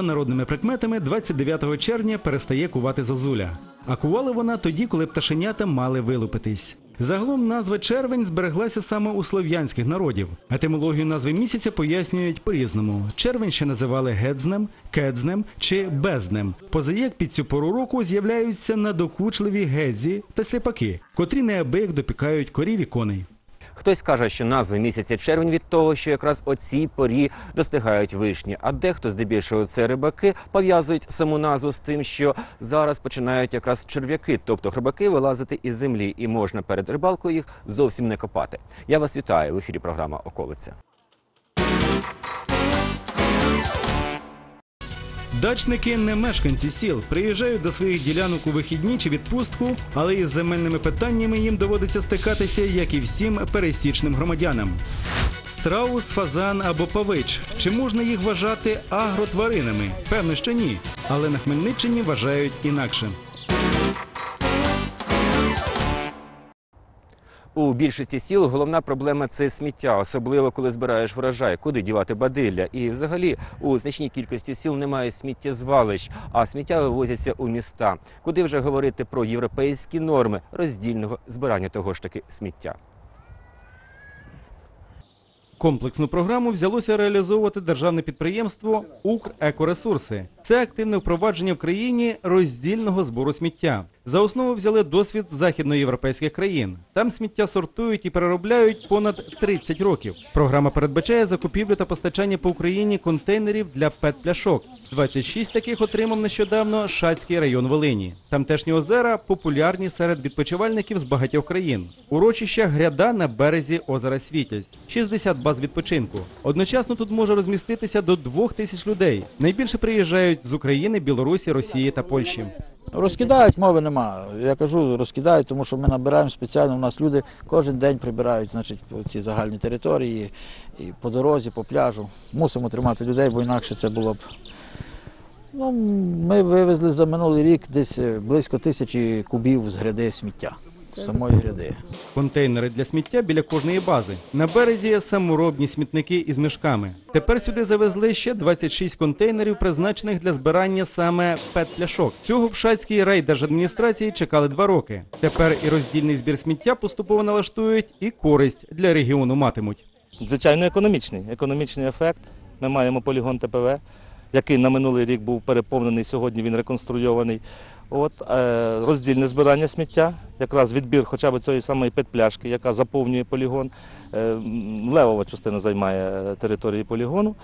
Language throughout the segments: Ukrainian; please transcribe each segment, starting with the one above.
За народними прикметами, 29 червня перестає кувати зозуля. А кували вона тоді, коли пташенята мали вилупитись. Загалом назва червень збереглася саме у слов'янських народів. Етимологію назви місяця пояснюють по-різному. Червень ще називали гедзнем, кедзнем чи безднем. Позаяк під цю пору року з'являються надокучливі гедзі та сліпаки, котрі неабияк допікають корів і коней. Хтось каже, що назви місяця червень від того, що якраз о порі достигають вишні. А дехто, здебільшого, це рибаки, пов'язують саму назву з тим, що зараз починають якраз черв'яки, тобто хробаки, вилазити із землі, і можна перед рибалкою їх зовсім не копати. Я вас вітаю в ефірі. Програма Околиця. Дачники не мешканці сіл, приїжджають до своїх ділянок у вихідні чи відпустку, але із земельними питаннями їм доводиться стикатися, як і всім пересічним громадянам. Страус, фазан або павич. Чи можна їх вважати агротваринами? Певно, що ні. Але на Хмельниччині вважають інакше. У більшості сіл головна проблема це сміття, особливо коли збираєш врожай, куди дівати бадилля. І взагалі у значній кількості сіл немає сміттєзвалищ, а сміття вивозяться у міста. Куди вже говорити про європейські норми роздільного збирання того ж таки сміття. Комплексну програму взялося реалізовувати державне підприємство «Укрекоресурси». Це активне впровадження в країні роздільного збору сміття. За основу взяли досвід західноєвропейських країн. Там сміття сортують і переробляють понад 30 років. Програма передбачає закупівлю та постачання по Україні контейнерів для пет-пляшок. 26 таких отримав нещодавно Шацький район Волині. Тамтешні озера популярні серед відпочивальників з багатьох країн. Урочища гряда на березі озера Світязь, 60 баз відпочинку. Одночасно тут може розміститися до двох тисяч людей. Найбільше приїжджають з України, Білорусі, Росії та Польщі. Розкидають, мови нема. Я кажу, розкидають, тому що ми набираємо спеціально. У нас люди кожен день прибирають значить, ці загальні території, і по дорозі, по пляжу. Мусимо тримати людей, бо інакше це було б. Ну, ми вивезли за минулий рік десь е, близько тисячі кубів з гряди сміття. Самої гряди. Контейнери для сміття біля кожної бази. На березі саморобні смітники із мішками. Тепер сюди завезли ще 26 контейнерів, призначених для збирання саме пет-пляшок. Цього в Шацькій райдержадміністрації чекали два роки. Тепер і роздільний збір сміття поступово налаштують, і користь для регіону матимуть. Звичайно, економічний. Економічний ефект. Ми маємо полігон ТПВ, який на минулий рік був переповнений, сьогодні він реконструйований. От, е, роздільне збирання сміття, якраз відбір хоча б цієї самої петпляшки, яка заповнює полігон. Е, левова частина займає е, території полігону.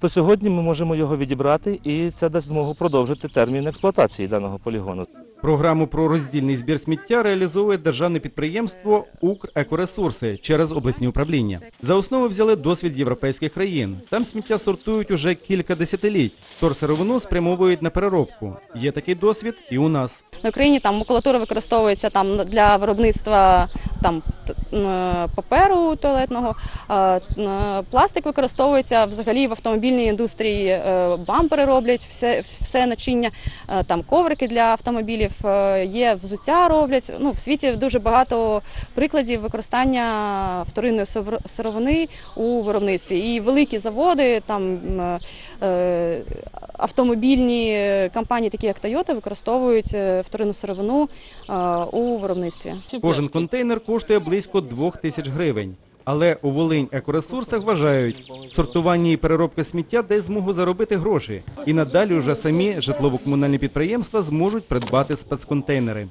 То сьогодні ми можемо його відібрати і це дасть змогу продовжити термін експлуатації даного полігону. Програму про роздільний збір сміття реалізовує державне підприємство «Укрекоресурси» через обласні управління. За основу взяли досвід європейських країн. Там сміття сортують уже кілька десятиліть. Торсировину спрямовують на переробку. Є такий досвід і у нас. На Україні там макулатура використовується там для виробництва там паперу туалетного. а, Пластик використовується взагалі в автомобільній індустрії. е, Бампери роблять все, все начиння, е, там коврики для автомобілів, е, є взуття роблять. Ну в світі дуже багато прикладів використання вторинної сировини у виробництві. І великі заводи там. автомобільні компанії, такі як Toyota, використовують вторинну сировину у виробництві. Кожен контейнер коштує близько двох тисяч гривень. Але у Волинь екоресурсах вважають, сортування і переробка сміття дасть змогу заробити гроші. І надалі вже самі житлово-комунальні підприємства зможуть придбати спецконтейнери.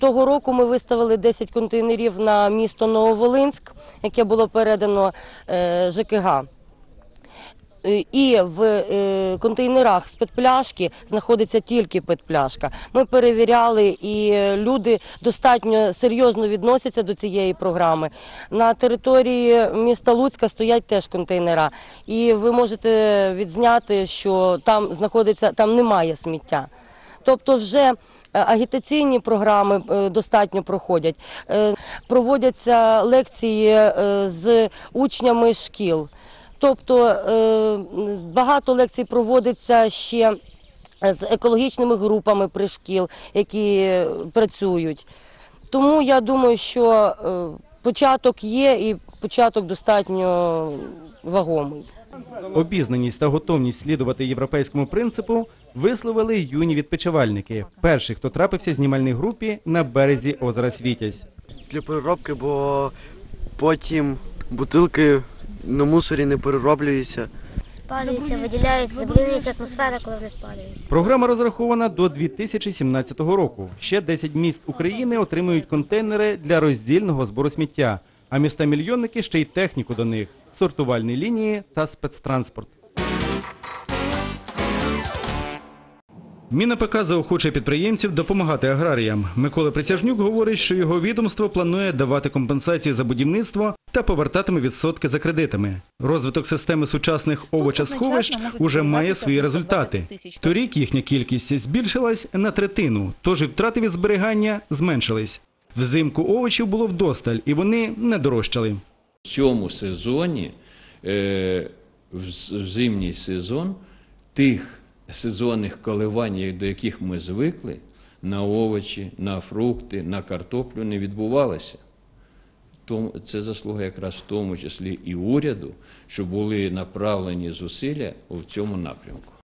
Того року ми виставили 10 контейнерів на місто Нововолинськ, яке було передано е, ЖКГ. Е, І в е, контейнерах з петпляшки знаходиться тільки петпляшка. Ми перевіряли, і е, люди достатньо серйозно відносяться до цієї програми. На території міста Луцька стоять теж контейнера, і ви можете відзняти, що там знаходиться, там немає сміття. Тобто, вже агітаційні програми достатньо проходять. Проводяться лекції з учнями шкіл. Тобто е, багато лекцій проводиться ще з екологічними групами при шкіл, які е, працюють. Тому я думаю, що е, початок є і початок достатньо вагомий. Обізнаність та готовність слідувати європейському принципу висловили юні відпочивальники. Перший, хто трапився знімальній групі на березі озера Світязь. для переробки, бо потім бутилки на мусорі не перероблюються. Спалюється, виділяється, забруднюється атмосфера, коли вони спалюються. Програма розрахована до 2017 року. Ще 10 міст України отримують контейнери для роздільного збору сміття, а міста-мільйонники ще й техніку до них, сортувальні лінії та спецтранспорт. МінАПК заохочує підприємців допомагати аграріям. Микола Присяжнюк говорить, що його відомство планує давати компенсації за будівництво та повертатиме відсотки за кредитами. Розвиток системи сучасних овочесховищ уже має свої результати. Торік їхня кількість збільшилась на третину, тож і втрати від зберігання зменшились. Взимку овочів було вдосталь, і вони не дорожчали. В цьому сезоні, е, в зимній сезон, тих сезонних коливань, до яких ми звикли, на овочі, на фрукти, на картоплю не відбувалося. Це заслуга якраз в тому числі і уряду, що були направлені зусилля в цьому напрямку.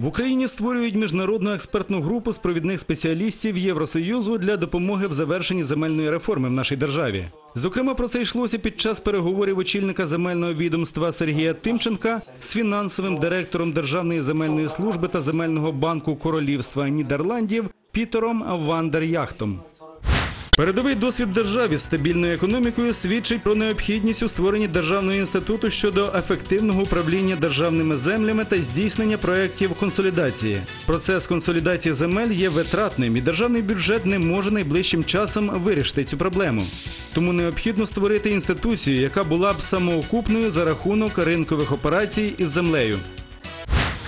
В Україні створюють міжнародну експертну групу з провідних спеціалістів Євросоюзу для допомоги в завершенні земельної реформи в нашій державі. Зокрема, про це йшлося під час переговорів очільника земельного відомства Сергія Тимченка з фінансовим директором Державної земельної служби та земельного банку Королівства Нідерландів Пітером Вандеряхтом. Передовий досвід державі з стабільною економікою свідчить про необхідність у створенні державного інституту щодо ефективного управління державними землями та здійснення проєктів консолідації. Процес консолідації земель є витратним, і державний бюджет не може найближчим часом вирішити цю проблему. Тому необхідно створити інституцію, яка була б самоокупною за рахунок ринкових операцій із землею.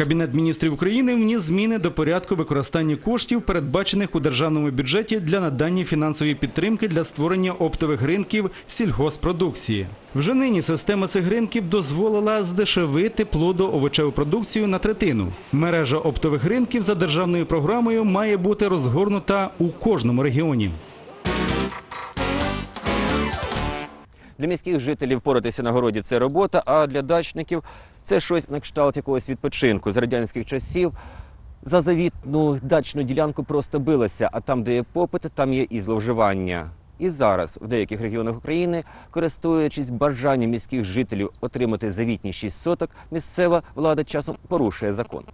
Кабінет міністрів України вніс зміни до порядку використання коштів, передбачених у державному бюджеті для надання фінансової підтримки для створення оптових ринків сільгоспродукції. Вже нині система цих ринків дозволила здешевити плодоовочеву продукцію на третину. Мережа оптових ринків за державною програмою має бути розгорнута у кожному регіоні. Для міських жителів поратися на городі це робота, а для дачників це щось на кшталт якогось відпочинку з радянських часів. За завітну дачну ділянку просто билася, а там, де є попит, там є і зловживання. І зараз в деяких регіонах України, користуючись бажанням міських жителів отримати завітні 6 соток, місцева влада часом порушує закон.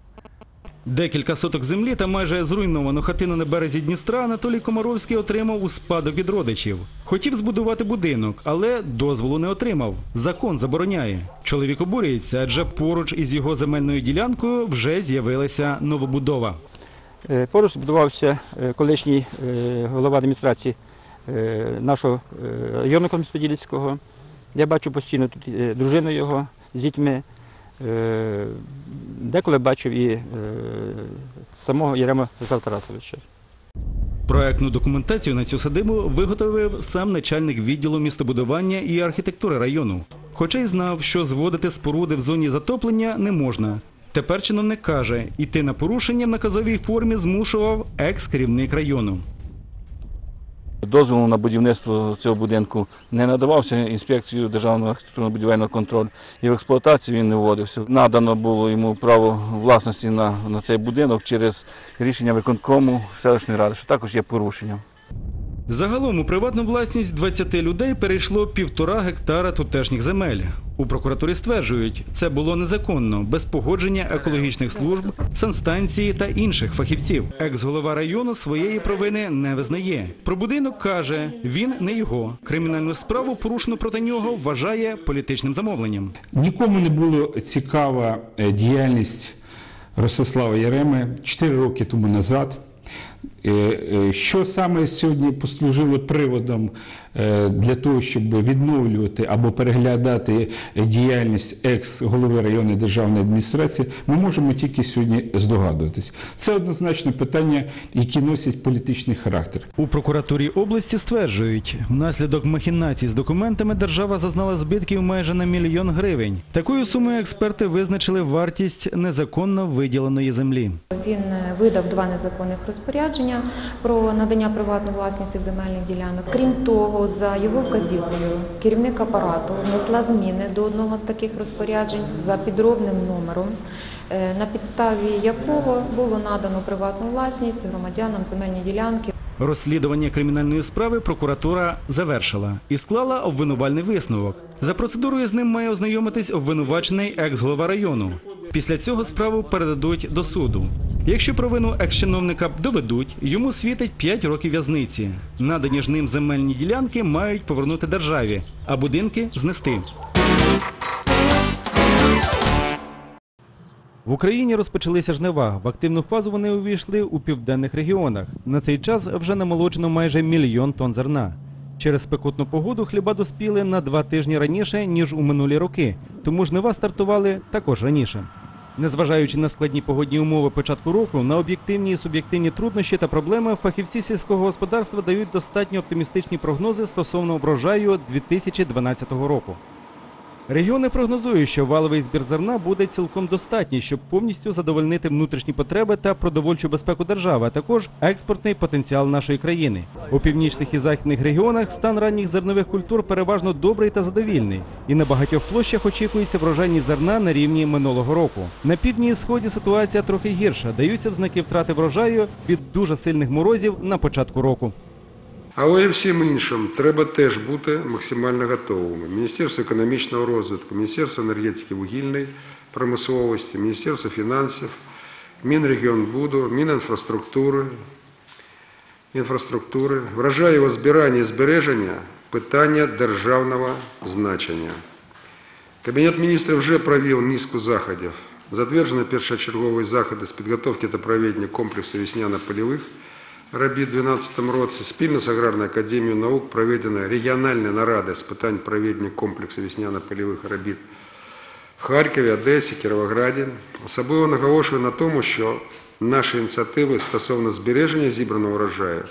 Декілька соток землі та майже зруйновану хатину на березі Дністра Анатолій Комаровський отримав у спадок від родичів. Хотів збудувати будинок, але дозволу не отримав. Закон забороняє. Чоловік обурюється, адже поруч із його земельною ділянкою вже з'явилася новобудова. Е, Поруч збудувався е, колишній е, голова адміністрації нашого району Кам'янець-Подільського. Я бачу постійно тут дружину його з дітьми. Е, Деколи бачив і е, самого Єрема Завтарасовича. Проектну документацію на цю садибу виготовив сам начальник відділу містобудування і архітектури району. Хоча й знав, що зводити споруди в зоні затоплення не можна. Тепер чиновник каже, іти на порушення в наказовій формі змушував екс-керівник району. Дозволу на будівництво цього будинку не надавався інспекцією державного архітектурно-будівельного контролю і в експлуатацію він не вводився. Надано було йому право власності на, на цей будинок через рішення виконкому селищної ради, що також є порушенням. Загалом у приватну власність 20 людей перейшло півтора гектара тутешніх земель. У прокуратурі стверджують, це було незаконно, без погодження екологічних служб, санстанції та інших фахівців. Екс-голова району своєї провини не визнає. Про будинок каже, він не його. Кримінальну справу порушено проти нього вважає політичним замовленням. Нікому не було цікава е, діяльність Ростислава Яреми 4 роки тому назад. Е, е, Що саме сьогодні послужило приводом для того, щоб відновлювати або переглядати е, діяльність екс-голови районної державної адміністрації, ми можемо тільки сьогодні здогадуватись. Це однозначно питання, які носять політичний характер. У прокуратурі області стверджують, внаслідок махінацій з документами держава зазнала збитків майже на мільйон гривень. Такою сумою експерти визначили вартість незаконно виділеної землі. Він е, видав два незаконних розпорядження про надання приватну власність цих земельних ділянок. Крім того, за його вказівкою керівник апарату внесла зміни до одного з таких розпоряджень за підробним номером, е, на підставі якого було надано приватну власність громадянам земельні ділянки. Розслідування кримінальної справи прокуратура завершила і склала обвинувальний висновок. За процедурою з ним має ознайомитись обвинувачений екс-голова району. Після цього справу передадуть до суду. Якщо провину екс-чиновника доведуть, йому світить 5 років в'язниці. Надані ж ним земельні ділянки мають повернути державі, а будинки знести. В Україні розпочалися жнива. В активну фазу вони увійшли у південних регіонах. На цей час вже намолоджено майже мільйон тонн зерна. Через спекотну погоду хліба доспіли на два тижні раніше, ніж у минулі роки, тому жнива стартували також раніше. Незважаючи на складні погодні умови початку року, на об'єктивні і суб'єктивні труднощі та проблеми, фахівці сільського господарства дають достатньо оптимістичні прогнози стосовно врожаю 2012 року. Регіони прогнозують, що валовий збір зерна буде цілком достатній, щоб повністю задовольнити внутрішні потреби та продовольчу безпеку держави, а також експортний потенціал нашої країни. У північних і західних регіонах стан ранніх зернових культур переважно добрий та задовільний, і на багатьох площах очікується врожайність зерна на рівні минулого року. На півдні сході ситуація трохи гірша. Даються взнаки втрати врожаю від дуже сильних морозів на початку року. Але і всім іншим треба теж бути максимально готовими. Міністерство економічного розвитку, Міністерство енергетики вугільної промисловості, Міністерство фінансів, Мінрегіонбуду, Мінінфраструктури, інфраструктури. Врожай його збирання і збереження – питання державного значення. Кабінет міністрів вже провів низку заходів. Затверджено першочергові заходи з підготовки та проведення комплексу весняно-польових робіт у 2012 році. Спільно з Аграрною академією наук проведено регіональні наради з питань проведення комплексу весняно-польових робіт в Харкові, Одесі, Кіровограді. Особливо наголошую на тому, що наші ініціативи стосовно збереження зібраного врожаю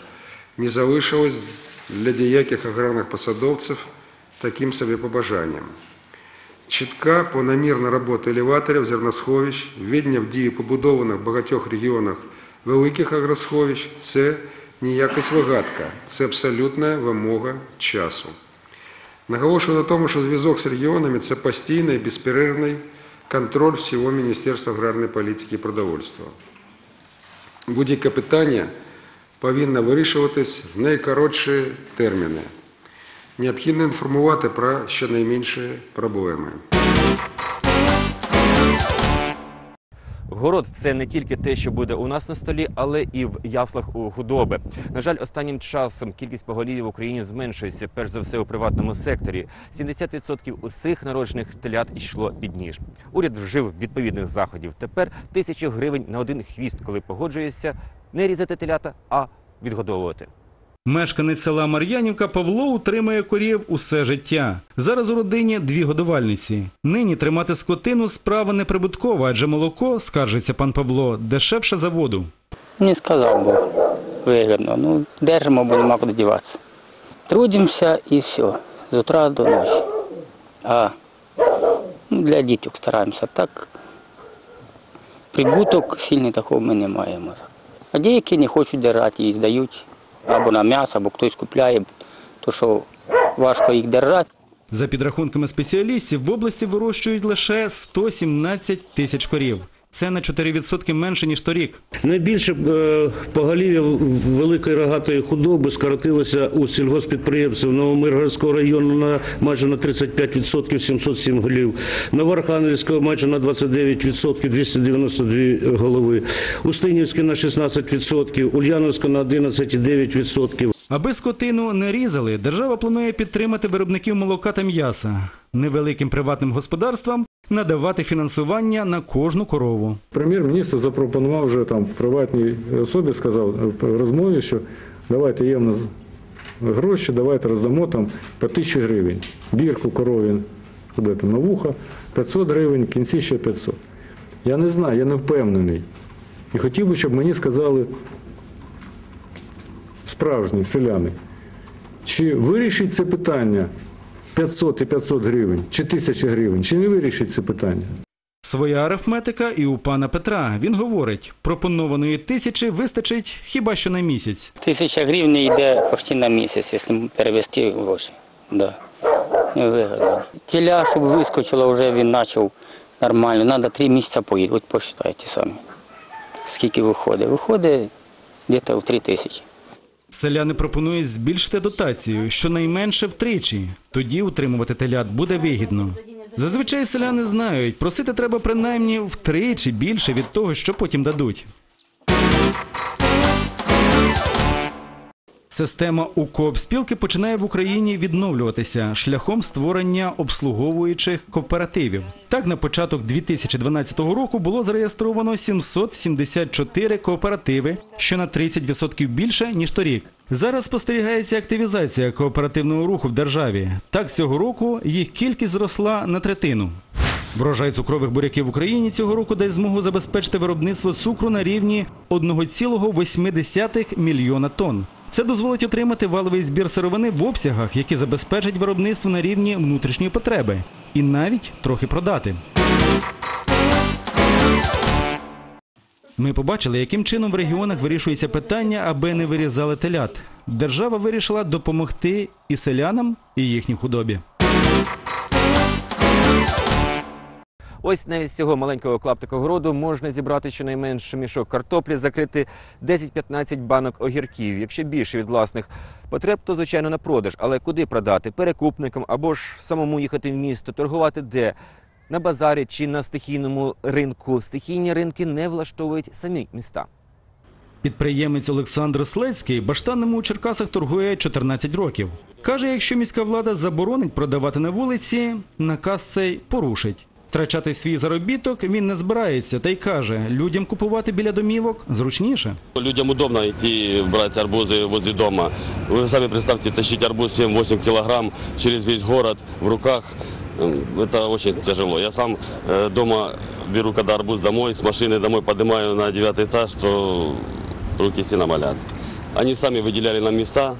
не залишилось для деяких аграрних посадовців таким собі побажанням. Чітка планомірна робота елеваторів, зерносховищ, введення в дію побудованих в багатьох регіонах великих агросховищ – це не якась вигадка, це абсолютна вимога часу. Наголошую на тому, що зв'язок з регіонами – це постійний безперервний контроль всього Міністерства аграрної політики і продовольства. Будь-яке питання повинно вирішуватись в найкоротші терміни. Необхідно інформувати про щонайменші проблеми. Город це не тільки те, що буде у нас на столі, але і в яслах у худоби. На жаль, останнім часом кількість поголів'я в Україні зменшується, перш за все у приватному секторі. 70% усіх народжених телят йшло під ніж. Уряд вжив відповідних заходів. Тепер тисячу гривень на один хвіст, коли погоджується не різати телята, а відгодовувати. Мешканець села Мар'янівка Павло утримує корів усе життя. Зараз у родині дві годувальниці. Нині тримати скотину справа неприбуткова, адже молоко, скаржиться пан Павло, дешевше за воду. Не сказав би вигідно. Ну, держимо, бо нема куди діватися. Трудимося і все. З утра до ночі. А ну, для діток стараємося. Так прибуток сильний такого ми не маємо. А деякі не хочуть держати, їх здають або на м'ясо, або хтось купляє, то що важко їх держати. За підрахунками спеціалістів, в області вирощують лише 117 тисяч корів. Це на 4% менше, ніж торік. Найбільше е, поголів'я великої рогатої худоби скоротилося у сільгоспідприємців Новомиргородського району на майже на 35% 707 голів, Новоархангельського майже на 29% 292 голови, Устинівське на 16%, Ульяновська на 11,9%. Аби скотину не різали, держава планує підтримати виробників молока та м'яса. Невеликим приватним господарствам надавати фінансування на кожну корову. Прем'єр-міністр запропонував вже там приватній особі, сказав в розмові, що давайте є в нас гроші, давайте роздамо там по тисячі гривень. Бірку корові куди там, на вуха, 500 гривень, в кінці ще 500. Я не знаю, я не впевнений. І хотів би, щоб мені сказали справжні селяни, чи вирішить це питання 500 і 500 гривень, чи 1000 гривень, чи не вирішить це питання? Своя арифметика і у пана Петра. Він говорить, пропонованої тисячі вистачить хіба що на місяць. Тисяча гривень йде почти на місяць, якщо перевести гроші. Да. Теля, щоб вискочило, вже він почав нормально. Треба три місяці поїти. От посчитайте самі. Скільки виходить? Виходить десь в три тисячі. Селяни пропонують збільшити дотацію щонайменше втричі. Тоді утримувати телят буде вигідно. Зазвичай селяни знають, просити треба принаймні втричі більше від того, що потім дадуть. Система УКОП спілки починає в Україні відновлюватися шляхом створення обслуговуючих кооперативів. Так, на початок 2012 року було зареєстровано 774 кооперативи, що на 30% більше ніж торік. Зараз спостерігається активізація кооперативного руху в державі. Так, цього року їх кількість зросла на третину. Врожай цукрових буряків в Україні цього року дасть змогу забезпечити виробництво цукру на рівні 1,8 мільйона тонн. Це дозволить отримати валовий збір сировини в обсягах, які забезпечать виробництво на рівні внутрішньої потреби, і навіть трохи продати. Ми побачили, яким чином в регіонах вирішується питання, аби не вирізали телят. Держава вирішила допомогти і селянам, і їхній худобі. Ось навіть з цього маленького клаптика городу можна зібрати щонайменше мішок картоплі, закрити 10-15 банок огірків. Якщо більше від власних потреб, то звичайно на продаж. Але куди продати? Перекупникам або ж самому їхати в місто, торгувати де? На базарі чи на стихійному ринку. Стихійні ринки не влаштовують самі міста. Підприємець Олександр Слецький баштанними у Черкасах торгує 14 років. Каже, якщо міська влада заборонить продавати на вулиці, наказ цей порушить. Втрачати свій заробіток він не збирається та й каже, людям купувати біля домівок зручніше. Людям удобно идти брать арбузы возле дома. Вы сами представьте, тащить арбуз 7-8 килограмм через весь город в руках. М, Это очень тяжело. Я сам э, дома беру, когда арбуз домой, с машины домой поднимаю на девятый этаж, то руки стена болят. Они сами выделяли нам места.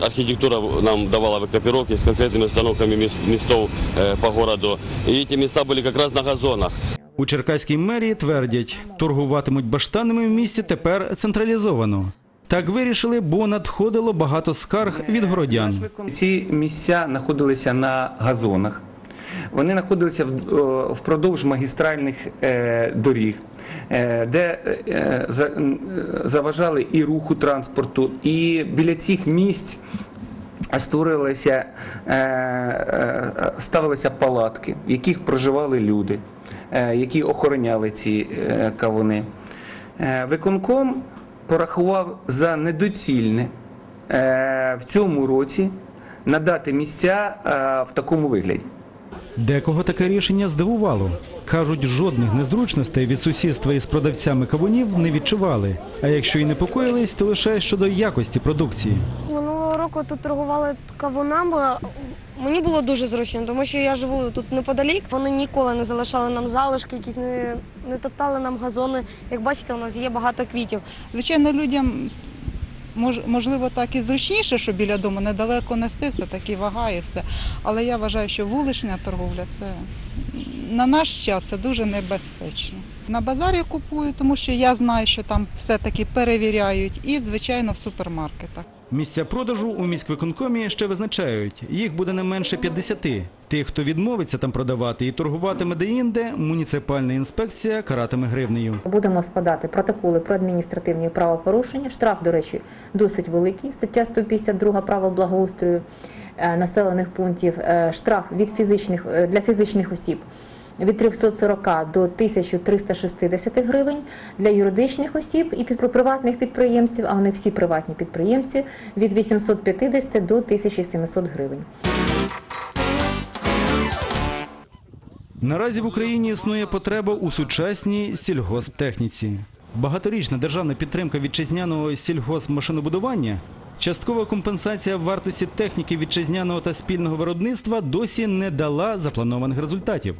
Э, э, Архитектура нам давала выкопировки с конкретными установками мес- местов э, по городу. И эти места были как раз на газонах. У Черкаській мерії твердять, торгуватимуть баштанами в місті тепер централізовано. Так вирішили, бо надходило багато скарг від городян. Ці місця знаходилися на газонах. Вони знаходилися впродовж магістральних е, доріг, е, де е, заважали і руху транспорту, і біля цих місць створилися, ставилися палатки, в яких проживали люди, які охороняли ці кавуни. Виконком порахував за недоцільне в цьому році надати місця в такому вигляді. Декого таке рішення здивувало. Кажуть, жодних незручностей від сусідства із продавцями кавунів не відчували. А якщо й непокоїлись, то лише щодо якості продукції. Минулого року тут торгували кавунами. Мені було дуже зручно, тому що я живу тут неподалік. Вони ніколи не залишали нам залишки, якісь не, не топтали нам газони. Як бачите, у нас є багато квітів. Звичайно, людям можливо так і зручніше, що біля дому недалеко нести, все таки вага і все. Але я вважаю, що вулична торговля це на наш час це дуже небезпечно. На базарі купую, тому що я знаю, що там все-таки перевіряють, і звичайно в супермаркетах. Місця продажу у міськвиконкомі ще визначають. Їх буде не менше 50. Тих, хто відмовиться там продавати і торгуватиме деінде, муніципальна інспекція каратиме гривнею. Будемо складати протоколи про адміністративні правопорушення. Штраф, до речі, досить великий. Стаття 152 правил благоустрою е, населених пунктів. Е, Штраф від фізичних е, для фізичних осіб. Від 340 до 1360 гривень для юридичних осіб і приватних підприємців, а вони всі приватні підприємці, від 850 до 1700 гривень. Наразі в Україні існує потреба у сучасній сільгосптехніці. Багаторічна державна підтримка вітчизняного сільгоспмашинобудування, часткова компенсація вартості техніки вітчизняного та спільного виробництва досі не дала запланованих результатів.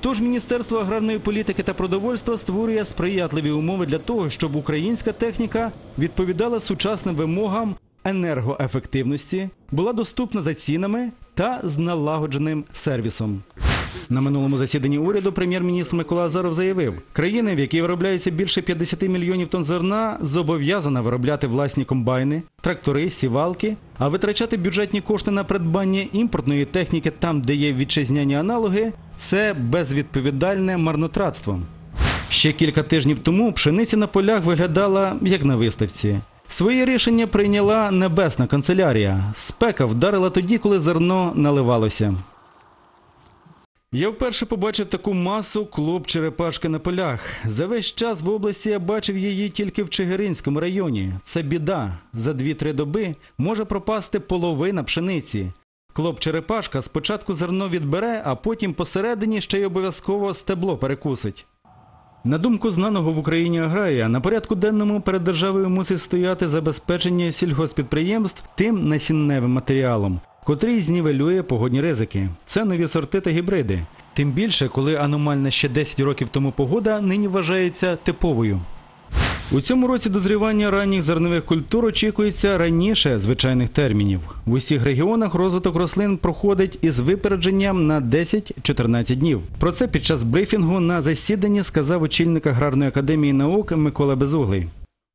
Тож Міністерство аграрної політики та продовольства створює сприятливі умови для того, щоб українська техніка відповідала сучасним вимогам енергоефективності, була доступна за цінами та з налагодженим сервісом. На минулому засіданні уряду прем'єр-міністр Микола Азаров заявив, країна, в якій виробляється більше 50 мільйонів тонн зерна, зобов'язана виробляти власні комбайни, трактори, сівалки, а витрачати бюджетні кошти на придбання імпортної техніки там, де є вітчизняні аналоги, це безвідповідальне марнотратство. Ще кілька тижнів тому пшениця на полях виглядала як на виставці. Своє рішення прийняла небесна канцелярія. Спека вдарила тоді, коли зерно наливалося. Я вперше побачив таку масу клуб черепашки на полях. За весь час в області я бачив її тільки в Чигиринському районі. Це біда. За 2-3 доби може пропасти половина пшениці. Клоп черепашка спочатку зерно відбере, а потім посередині ще й обов'язково стебло перекусить. На думку знаного в Україні аграрія, на порядку денному перед державою мусить стояти забезпечення сільгоспідприємств тим насінневим матеріалом, котрий знівелює погодні ризики. Це нові сорти та гібриди. Тим більше, коли аномальна ще 10 років тому погода нині вважається типовою. У цьому році дозрівання ранніх зернових культур очікується раніше звичайних термінів. В усіх регіонах розвиток рослин проходить із випередженням на 10-14 днів. Про це під час брифінгу на засіданні сказав очільник аграрної академії наук Микола Безуглий.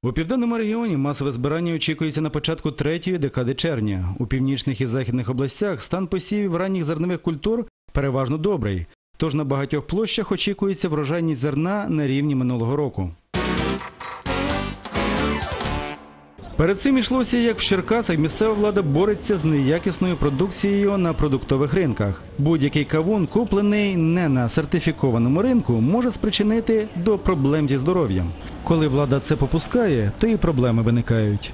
У південному регіоні масове збирання очікується на початку третьої декади червня. У північних і західних областях стан посівів ранніх зернових культур переважно добрий. Тож на багатьох площах очікується врожайність зерна на рівні минулого року. Перед цим йшлося, як в Черкасах місцева влада бореться з неякісною продукцією на продуктових ринках. Будь-який кавун, куплений не на сертифікованому ринку, може спричинити до проблем зі здоров'ям. Коли влада це попускає, то і проблеми виникають.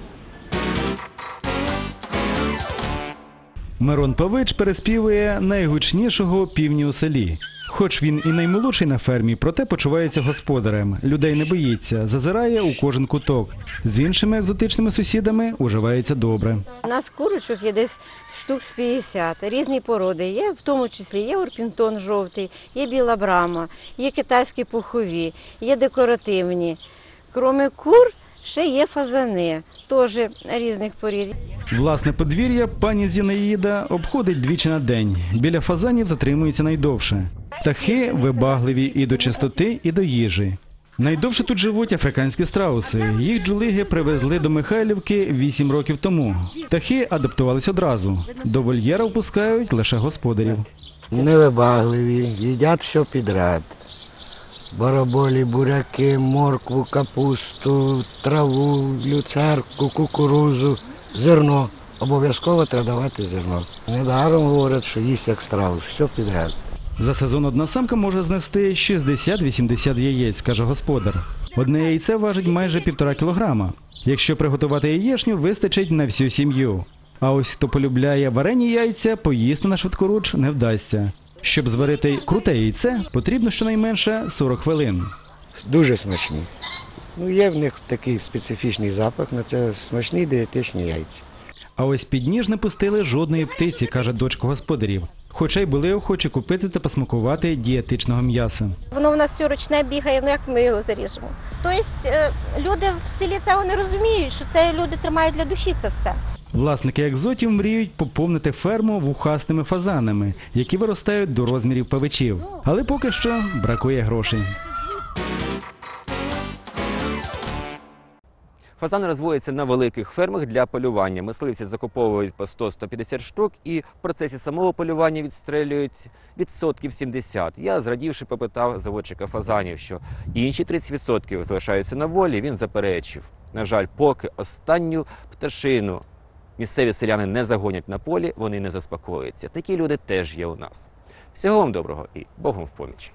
Мирон Павич переспівує найгучнішого півні у селі. Хоч він і наймолодший на фермі, проте почувається господарем. Людей не боїться, зазирає у кожен куток. З іншими екзотичними сусідами уживається добре. У нас курочок є десь штук з 50, різні породи. Є в тому числі є орпінтон жовтий, є біла брама, є китайські пухові, є декоративні. Кроме кур, ще є фазани, теж різних порід. Власне подвір'я пані Зінаїда обходить двічі на день. Біля фазанів затримується найдовше. Птахи вибагливі і до чистоти, і до їжі. Найдовше тут живуть африканські страуси. Їх джулиги привезли до Михайлівки 8 років тому. Птахи адаптувались одразу. До вольєра впускають лише господарів. невибагливі, їдять все підряд. Бараболі, буряки, моркву, капусту, траву, люцерку, кукурузу, зерно. Обов'язково треба давати зерно. Недаром говорять, що їсть як страву, все підряд. За сезон одна самка може знести 60-80 яєць, каже господар. Одне яйце важить майже півтора кілограма. Якщо приготувати яєчню, вистачить на всю сім'ю. А ось хто полюбляє варені яйця, поїсти на швидкоруч не вдасться. Щоб зварити круте яйце, потрібно щонайменше 40 хвилин. Дуже смачні. Ну, є в них такий специфічний запах, але це смачні дієтичні яйця. А ось під ніж не пустили жодної птиці, каже дочка господарів. Хоча й були охочі купити та посмакувати дієтичного м'яса. Воно в нас все ручне бігає, ну як ми його заріжемо. Тобто е, люди в селі цього не розуміють, що це люди тримають для душі це все. Власники екзотів мріють поповнити ферму вухастими фазанами, які виростають до розмірів павичів. Але поки що бракує грошей. Фазани розводяться на великих фермах для полювання. Мисливці закуповують по 100-150 штук і в процесі самого полювання відстрелюють відсотків 70. Я зрадівши попитав заводчика фазанів, що інші 30% залишаються на волі. Він заперечив. На жаль, поки останню пташину місцеві селяни не загонять на полі, вони не заспокоюються. Такі люди теж є у нас. Всього вам доброго і Богом в помічі.